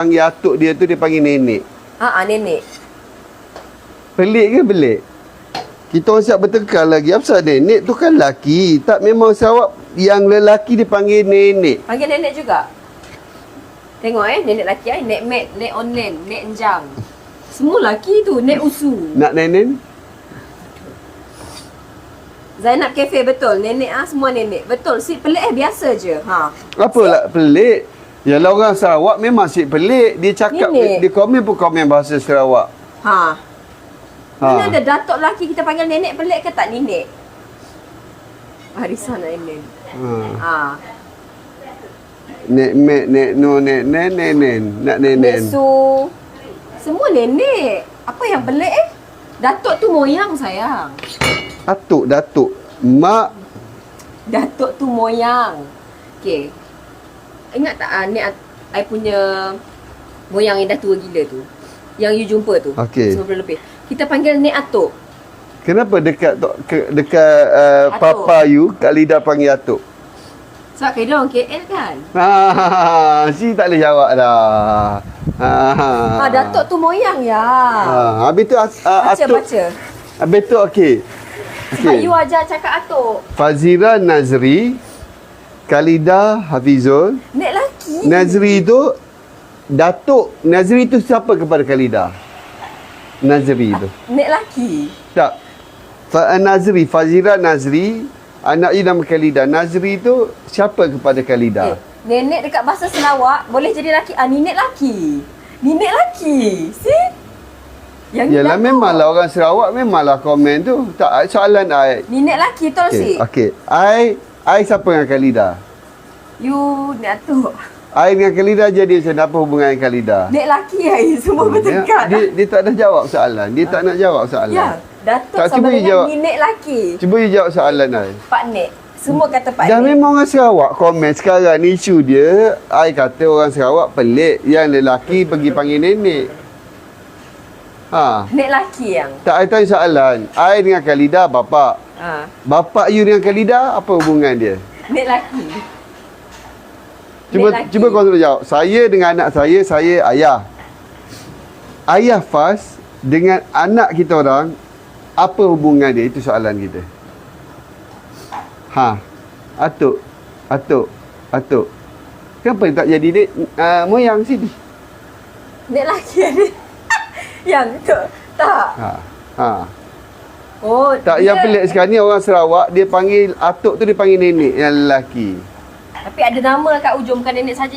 panggil atuk dia tu dia panggil nenek. Ha ah nenek. Pelik ke pelik? Kita orang siap bertengkar lagi. Apa pasal nenek tu kan laki. Tak memang Sarawak yang lelaki dipanggil nenek. Panggil nenek juga. Tengok eh, nenek laki eh, nek mek, nek onen, nek enjang. Semua laki tu, nek usu. Nak nenek? Zainab Cafe betul, nenek ah semua nenek. Betul, si pelik eh biasa je. Ha. Apa lah pelik? Yalah orang Sarawak memang asyik pelik. Dia cakap, Nenek. dia, dia komen pun komen bahasa Sarawak. Ha. Ha. Mana ada datuk laki kita panggil nenek pelik ke tak nenek? Risau nak nenek. Ha. Ha. Nek, mek, nek, no, nek, nen, nen, nen. Nak Nek nenen. Su. Semua nenek. Apa yang pelik eh? Datuk tu moyang sayang. Atuk, datuk. Mak, Datuk tu moyang. Okey. Ingat tak ah, nek I punya moyang yang dah tua gila tu? Yang you jumpa tu. Okey. 90 lebih. Kita panggil nek atuk. kenapa dekat ke, dekat uh, Atuk. papa you, Kak Lida panggil atuk? Sebab kira orang KL kan? Ha, si tak boleh jawab dah. Ha, Ha, Datuk tu moyang ya. Ha, habis tu as, uh, Baca, atuk. baca. Habis tu okey. Sebab Okey. you ajar cakap atuk. Fazira Nazri, Kalida Hafizul. Nek laki. Nazri tu Datuk Nazri tu siapa kepada Kalida? Nazri tu. Nek laki. Tak. Fa Nazri, Fazira Nazri, anak you nama Kalida. Nazri tu siapa kepada Kalida? Eh, nenek dekat bahasa Sarawak boleh jadi laki. Ah, ni nek laki. Ni nek laki. See? Yang Yalah memanglah orang Sarawak memanglah komen tu. Tak soalan ai. Ni nek laki tol Okey, si. okey. Ai ai siapa dengan Kalida? You nek atuk. Ai dengan Kalida jadi macam apa hubungan dengan Kalida? Nek laki ai semua bertengkar. dia, dia, dia tak nak jawab soalan. Dia tak nak jawab soalan. Ya, datuk Tak, sama dengan jawab. ni nek laki. Cuba you jawab soalan ai. Pak nek. Semua kata pak Dah nek. memang orang Sarawak komen sekarang ni isu dia I kata orang Sarawak pelik yang lelaki pergi panggil nenek. Ha. Nek laki yang. Tak I tanya soalan. I dengan Kalida bapak. Ha. Bapak you dengan Kalida apa hubungan dia? Nek laki. Cuba Nek laki. cuba kau suruh jawab. Saya dengan anak saya, saya ayah. Ayah Fas dengan anak kita orang apa hubungan dia? Itu soalan kita. Ha. Atuk. Atuk. Atuk. Kenapa tak jadi dek uh, moyang sini? Nek laki ada. Yang tu. Tak. Ha. Ha. Oh, Tak yang pelik sekarang ni orang Sarawak dia panggil atuk tu dia panggil nenek yang lelaki. Tapi ada nama kat ujung bukan nenek saja